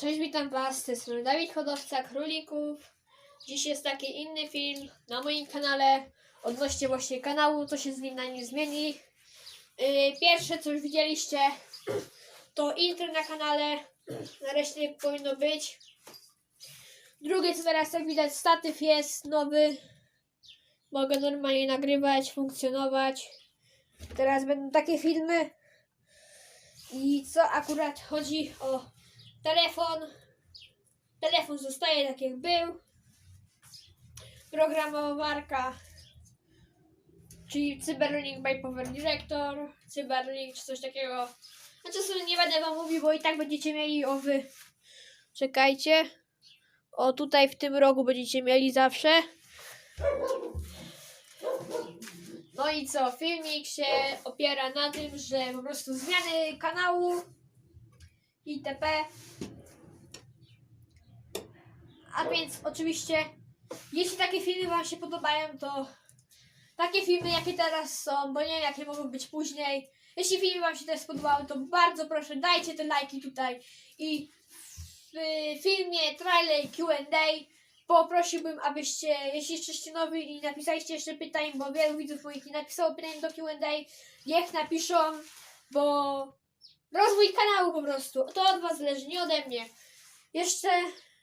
Cześć, witam Was, z tej strony Dawid Hodowca Królików. Dziś jest taki inny film na moim kanale odnośnie właśnie kanału, co się z nim na nim zmieni. Yy, pierwsze, co już widzieliście, to intro na kanale, nareszcie powinno być. Drugie, co teraz jak widać, statyw jest nowy. Mogę normalnie nagrywać, funkcjonować. Teraz będą takie filmy. I co akurat chodzi o telefon. Telefon zostaje tak jak był. Programowarka, czyli Cyberlink by Power Director, Cyberlink czy coś takiego. Znaczy sobie nie będę wam mówił, bo i tak będziecie mieli owy. Czekajcie. O tutaj w tym rogu będziecie mieli zawsze. No i co? Filmik się opiera na tym, że po prostu zmiany kanału itp. A więc oczywiście, jeśli takie filmy Wam się podobają, to takie filmy, jakie teraz są, bo nie wiem, jakie mogą być później. Jeśli filmy Wam się też podobały, to bardzo proszę, dajcie te lajki tutaj. I w filmie trailer Q&A poprosiłbym, abyście, jeśli jesteście nowi i napisaliście jeszcze pytań, bo wielu widzów moich nie napisało pytań do Q&A, niech napiszą, bo rozwój kanału po prostu, to od Was zależy, nie ode mnie. Jeszcze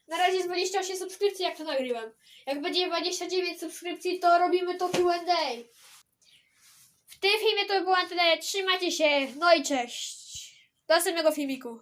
na razie jest 28 subskrypcji, jak to nagrywam. Jak będzie 29 subskrypcji, to robimy to Q&A. W tym filmie to by było na tyle. Trzymajcie się. No i cześć. Do następnego filmiku.